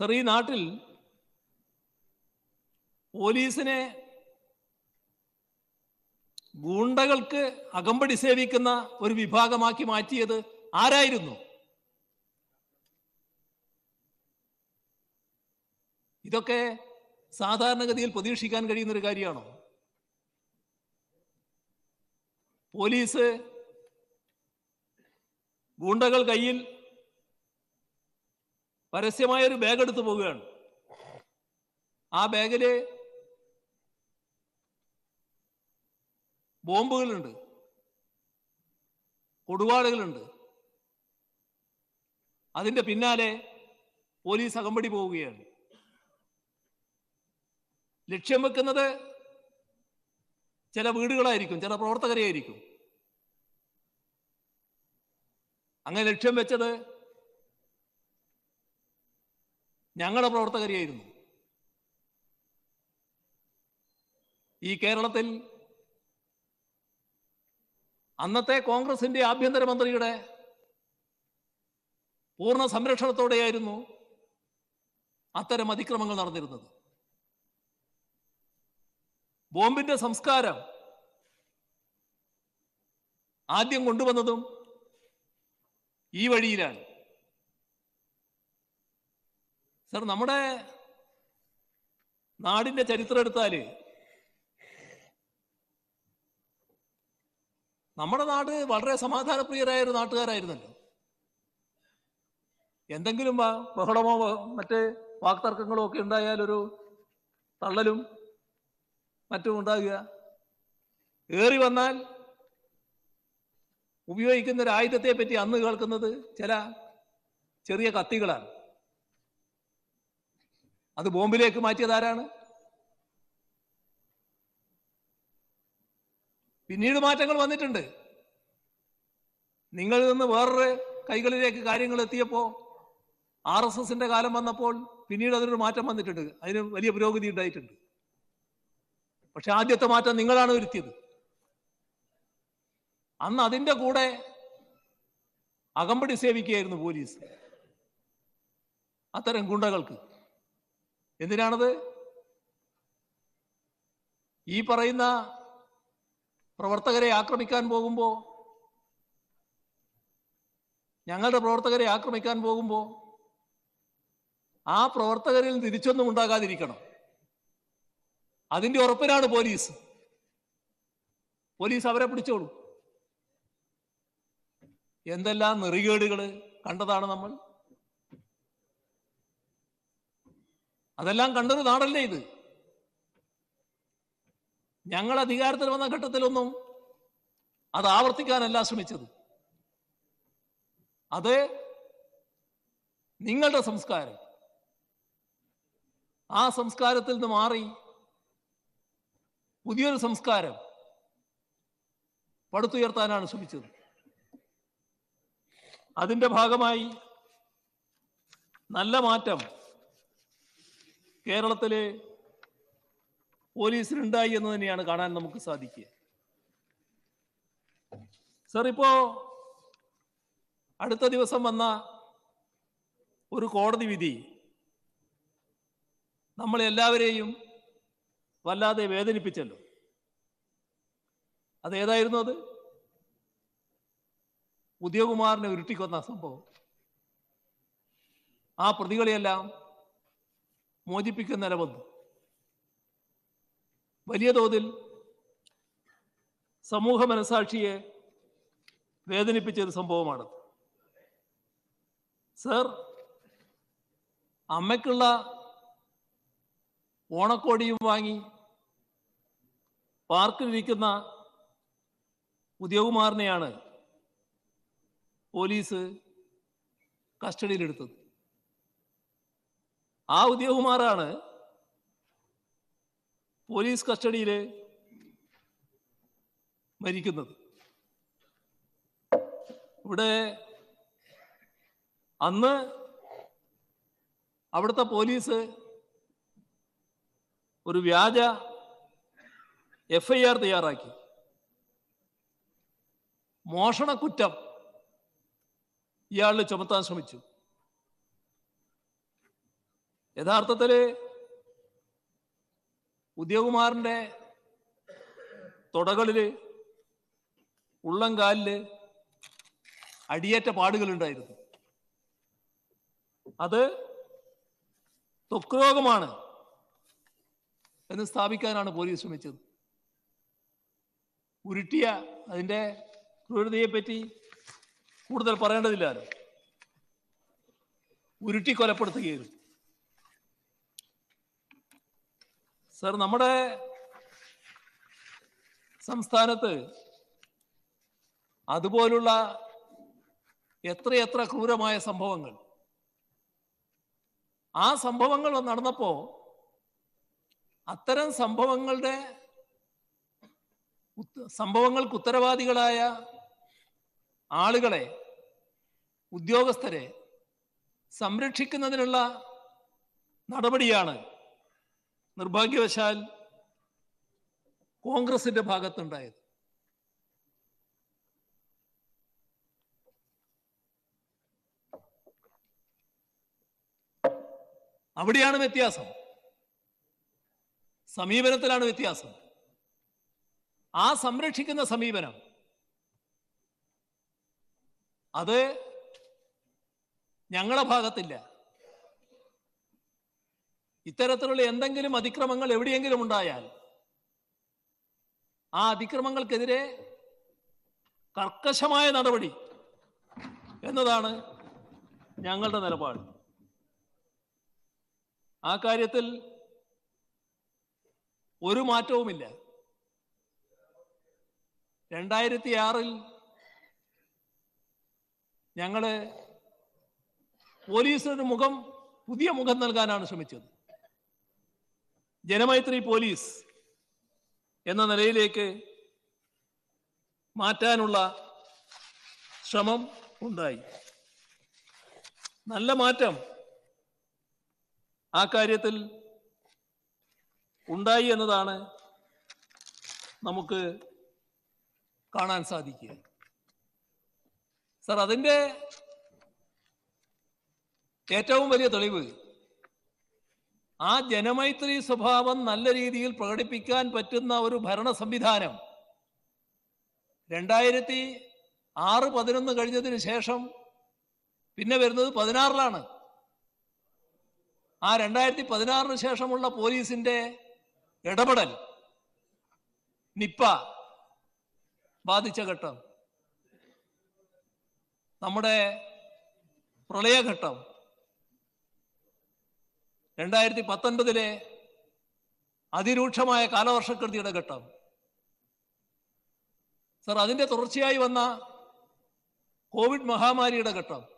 Sir ഈ നാട്ടിൽ പോലീസിനെ ഗൂണ്ടകൾക്ക് അകമ്പടി സേവിക്കുന്ന ഒരു വിഭാഗമാക്കി മാറ്റിയത് ആരായിരുന്നു? ഇതൊക്കെ സാധാരണഗതിയിൽ പ്രതീക്ഷിക്കാൻ കഴിയുന്ന ഒരു കാര്യമാണോ? പോലീസ് ഗൂണ്ടകൾ കയ്യിൽ പരസ്യമായ ഒരു ബാഗ് എടുത്തു പോവുകയാണ്. ആ ബാഗിൽ ബോംബുകളുണ്ട്. കൊടുവാളുകളുണ്ട്. അതിന്റെ പിന്നാലെ പോലീസ് അകമ്പടി പോവുകയാണ്. ലക്ഷ്യം വെക്കുന്നത് ചില വീടുകളായിരിക്കും ചില പ്രവർത്തകരെയായിരിക്കും. അങ്ങനെ ലക്ഷ്യം വെച്ചത് ഞങ്ങളുടെ പ്രവർത്തകരെയായിരുന്നു. ഈ കേരളത്തിൽ അന്നത്തെ കോൺഗ്രസിന്റെ ആഭ്യന്തരമന്ത്രിയുടെ പൂർണ സംരക്ഷണത്തോടെയായിരുന്നു അത്തരം അതിക്രമങ്ങൾ നടന്നിരുന്നത്. ബോംബിന്റെ സംസ്കാരം ആദ്യം കൊണ്ടുവന്നതും ഈ വഴിയിലാണ്. സർ നമ്മുടെ നാടിന്റെ ചരിത്രം എടുത്താൽ നമ്മുടെ നാട് വളരെ സമാധാനപ്രിയരായ ഒരു നാട്ടുകാരായിരുന്നല്ലോ. എന്തെങ്കിലും ബഹളമോ മറ്റ് വാക്തർക്കങ്ങളോ ഒക്കെ ഉണ്ടായാലൊരു തള്ളലും മറ്റും ഉണ്ടാകുക ഏറി വന്നാൽ ഉപയോഗിക്കുന്ന ഒരു ആയുധത്തെ പറ്റി അന്ന് കേൾക്കുന്നത് ചില ചെറിയ കത്തികളാണ്. അത് ബോംബിലേക്ക് മാറ്റിയത് ആരാണ്? പിന്നീട് മാറ്റങ്ങൾ വന്നിട്ടുണ്ട്. നിങ്ങളിൽ നിന്ന് വേറൊരു കൈകളിലേക്ക് കാര്യങ്ങൾ എത്തിയപ്പോ ആർ എസ് എസിന്റെ കാലം വന്നപ്പോൾ പിന്നീട് അതിനൊരു മാറ്റം വന്നിട്ടുണ്ട്. അതിന് വലിയ പുരോഗതി ഉണ്ടായിട്ടുണ്ട്. പക്ഷെ ആദ്യത്തെ മാറ്റം നിങ്ങളാണ് വരുത്തിയത്. അന്ന് അതിന്റെ കൂടെ അകമ്പടി സേവിക്കുകയായിരുന്നു പോലീസ്. അത്തരം ഗുണ്ടകൾക്ക്. എന്തിനാണത്? ഈ പറയുന്ന പ്രവർത്തകരെ ആക്രമിക്കാൻ പോകുമ്പോ ഞങ്ങളുടെ പ്രവർത്തകരെ ആക്രമിക്കാൻ പോകുമ്പോ ആ പ്രവർത്തകരിൽ തിരിച്ചൊന്നും ഉണ്ടാകാതിരിക്കണം. അതിന്റെ ഉറപ്പിനാണ് പോലീസ്. പോലീസ് അവരെ പിടിച്ചോളൂ. എന്തെല്ലാം നെറികേടുകൾ കണ്ടതാണ് നമ്മൾ? അതെല്ലാം കണ്ടൊരു നാടല്ലേ ഇത്? ഞങ്ങൾ അധികാരത്തിൽ വന്ന ഘട്ടത്തിലൊന്നും അത് ആവർത്തിക്കാനല്ല ശ്രമിച്ചത്. അത് നിങ്ങളുടെ സംസ്കാരം. ആ സംസ്കാരത്തിൽ നിന്ന് മാറി പുതിയൊരു സംസ്കാരം പടുത്തുയർത്താനാണ് ശ്രമിച്ചത്. അതിന്റെ ഭാഗമായി നല്ല മാറ്റം കേരളത്തിലെ പോലീസിനുണ്ടായി എന്ന് തന്നെയാണ് കാണാൻ നമുക്ക് സാധിക്കുക. സർ ഇപ്പോ അടുത്ത ദിവസം വന്ന ഒരു കോടതി വിധി. നമ്മളെല്ലാവരെയും വല്ലാതെ വേദനിപ്പിച്ചല്ലോ. അതേതായിരുന്നു അത്? ഉദയകുമാറിനെ ഉരുട്ടിക്കൊന്ന സംഭവം. ആ പ്രതികളെയെല്ലാം മോചിപ്പിക്കുന്ന നിലവന്ന് വലിയ തോതിൽ സമൂഹ മനസാക്ഷിയെ വേദനിപ്പിച്ച ഒരു സംഭവമാണ്. സർ അമ്മയ്ക്കുള്ള ഓണക്കോടിയും വാങ്ങി പാർക്കിലിരിക്കുന്ന ഉദയകുമാറിനെയാണ് പോലീസ് കസ്റ്റഡിയിലെടുത്തത്. ആ ഉദ്യോഗമാരാണ് പോലീസ് കസ്റ്റഡിയിൽ മരിക്കുന്നത്. ഇവിടെ അന്ന് അവിടുത്തെ പോലീസ് ഒരു വ്യാജ എഫ് ഐ ആർ തയ്യാറാക്കി. മോഷണക്കുറ്റം ഇയാളിൽ ചുമത്താൻ ശ്രമിച്ചു. യഥാർത്ഥത്തിൽ ഉദ്യോഗകുമാറിന്റെ തുടകളിൽ ഉള്ളംകാലിൽ അടിയേറ്റ പാടുകളുണ്ടായിരുന്നു അത് ത്വക്ക് രോഗമാണ് എന്ന് സ്ഥാപിക്കാനാണ് പോലീസ് ശ്രമിച്ചത്. ഉരുട്ടിയ അതിന്റെ ക്രൂരതയെ പറ്റി കൂടുതൽ പറയേണ്ടതില്ലല്ലോ ഉരുട്ടി കൊലപ്പെടുത്തുകയായിരുന്നു. സർ നമ്മുടെ സംസ്ഥാനത്ത് അതുപോലുള്ള എത്രയെത്ര ക്രൂരമായ സംഭവങ്ങൾ. ആ സംഭവങ്ങൾ നടന്നപ്പോ അത്തരം സംഭവങ്ങളുടെ സംഭവങ്ങൾക്ക് ഉത്തരവാദികളായ ആളുകളെ ഉദ്യോഗസ്ഥരെ സംരക്ഷിക്കുന്നതിനുള്ള നടപടിയാണ് നിർഭാഗ്യവശാൽ കോൺഗ്രസിന്റെ ഭാഗത്തുണ്ടായത്. അവിടെയാണ് വ്യത്യാസം. സമീപനത്തിലാണ് വ്യത്യാസം. ആ സംരക്ഷിക്കുന്ന സമീപനം അത് ഞങ്ങളുടെ ഭാഗത്തില്ല. ഇത്തരത്തിലുള്ള എന്തെങ്കിലും അതിക്രമങ്ങൾ എവിടെയെങ്കിലും ഉണ്ടായാൽ ആ അതിക്രമങ്ങൾക്കെതിരെ കർക്കശമായ നടപടി എന്നതാണ് ഞങ്ങളുടെ നിലപാട്. ആ കാര്യത്തിൽ ഒരു മാറ്റവുമില്ല. രണ്ടായിരത്തി ആറിൽ ഞങ്ങൾ പോലീസിനൊരു മുഖം പുതിയ മുഖം നൽകാനാണ് ശ്രമിച്ചത്. ജനമൈത്രി പോലീസ് എന്ന നിലയിലേക്ക് മാറ്റാനുള്ള ശ്രമം ഉണ്ടായി. നല്ല മാറ്റം ആ കാര്യത്തിൽ ഉണ്ടായി എന്നതാണ് നമുക്ക് കാണാൻ സാധിക്കുക. സർ അതിന്റെ ഏറ്റവും വലിയ തെളിവ് ആ ജനമൈത്രി സ്വഭാവം നല്ല രീതിയിൽ പ്രകടിപ്പിക്കാൻ പറ്റുന്ന ഒരു ഭരണ സംവിധാനം. രണ്ടായിരത്തി ആറ് പതിനൊന്ന് കഴിഞ്ഞതിന് ശേഷം പിന്നെ വരുന്നത് പതിനാറിലാണ്. ആ രണ്ടായിരത്തി പതിനാറിന് ശേഷമുള്ള പോലീസിന്റെ ഇടപെടൽ നിപ്പ ബാധിച്ച ഘട്ടം. നമ്മുടെ പ്രളയഘട്ടം. രണ്ടായിരത്തി പത്തൊൻപതിലെ അതിരൂക്ഷമായ കാലവർഷക്കെടുതിയുടെ ഘട്ടം. സർ അതിന്റെ തുടർച്ചയായി വന്ന കോവിഡ് മഹാമാരിയുടെ ഘട്ടം.